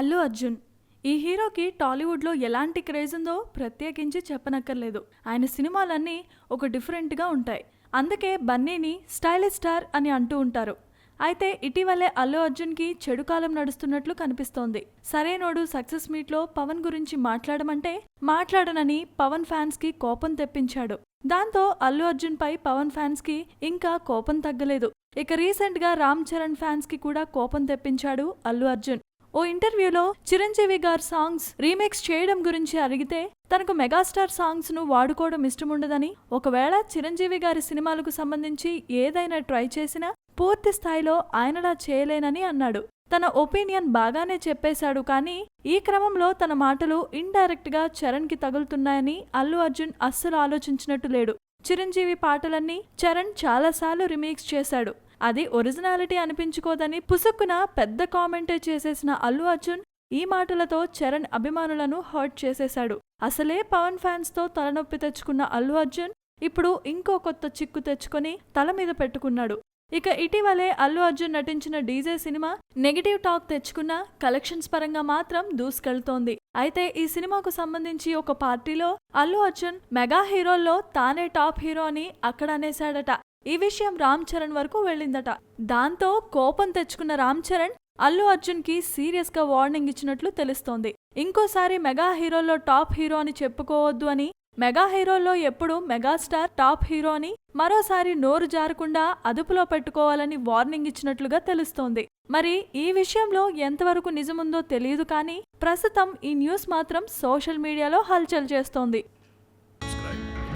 అల్లు అర్జున్. ఈ హీరోకి టాలీవుడ్లో ఎలాంటి క్రేజ్ ఉందో ప్రత్యేకించి చెప్పనక్కర్లేదు. ఆయన సినిమాలన్నీ ఒక డిఫరెంట్గా ఉంటాయి. అందుకే బన్నీని స్టైలిష్ స్టార్ అని అంటూ ఉంటారు. అయితే ఇటీవలే అల్లు అర్జున్కి చెడు కాలం నడుస్తున్నట్లు కనిపిస్తోంది. సరైనోడు సక్సెస్ మీట్లో పవన్ గురించి మాట్లాడమంటే మాట్లాడనని పవన్ ఫ్యాన్స్కి కోపం తెప్పించాడు. దాంతో అల్లు అర్జున్పై పవన్ ఫ్యాన్స్కి ఇంకా కోపం తగ్గలేదు. ఇక రీసెంట్గా రామ్ చరణ్ ఫ్యాన్స్కి కూడా కోపం తెప్పించాడు అల్లు అర్జున్. ఓ ఇంటర్వ్యూలో చిరంజీవి గారి సాంగ్స్ రీమేక్స్ చేయడం గురించి అడిగితే తనకు మెగాస్టార్ సాంగ్స్ను వాడుకోవడం ఇష్టముండదని. ఒకవేళ చిరంజీవి గారి సినిమాలకు సంబంధించి ఏదైనా ట్రై చేసినా పూర్తి స్థాయిలో ఆయనలా చేయలేనని అన్నాడు. తన ఒపీనియన్ బాగానే చెప్పేశాడు కానీ ఈ క్రమంలో తన మాటలు ఇండైరెక్ట్గా చరణ్కి తగులుతున్నాయని అల్లు అర్జున్ అస్సలు ఆలోచించినట్టు లేడు. చిరంజీవి పాటలన్నీ చరణ్ చాలాసార్లు రిమేక్స్ చేశాడు. అది ఒరిజినాలిటీ అనిపించుకోదని పుసుక్కున పెద్ద కామెంటే చేసేసిన అల్లు అర్జున్ ఈ మాటలతో చరణ్ అభిమానులను హర్ట్ చేసేశాడు. అసలే పవన్ ఫ్యాన్స్తో తలనొప్పి తెచ్చుకున్న అల్లు అర్జున్ ఇప్పుడు ఇంకో కొత్త చిక్కు తెచ్చుకొని తల మీద పెట్టుకున్నాడు. ఇక ఇటీవలే అల్లు అర్జున్ నటించిన డీజే సినిమా నెగిటివ్ టాక్ తెచ్చుకున్న కలెక్షన్స్ పరంగా మాత్రం దూసుకెళ్తోంది. అయితే ఈ సినిమాకు సంబంధించి ఒక పార్టీలో అల్లు అర్జున్ మెగా హీరోల్లో తానే టాప్ హీరో అని అక్కడ అనేశాడట. ఈ విషయం రామ్ చరణ్ వరకు వెళ్ళిందట. దాంతో కోపం తెచ్చుకున్న రామ్ చరణ్ అల్లు అర్జున్కి సీరియస్గా వార్నింగ్ ఇచ్చినట్లు తెలుస్తోంది. ఇంకోసారి మెగా హీరోల్లో టాప్ హీరో అని చెప్పుకోవద్దు అని మెగా హీరోల్లో ఎప్పుడు మెగాస్టార్ టాప్ హీరో అని మరోసారి నోరు జారకుండా అదుపులో పెట్టుకోవాలని వార్నింగ్ ఇచ్చినట్లుగా తెలుస్తోంది. మరి ఈ విషయంలో ఎంతవరకు నిజముందో తెలియదు కానీ ప్రస్తుతం ఈ న్యూస్ మాత్రం సోషల్ మీడియాలో హల్చల్ చేస్తోంది.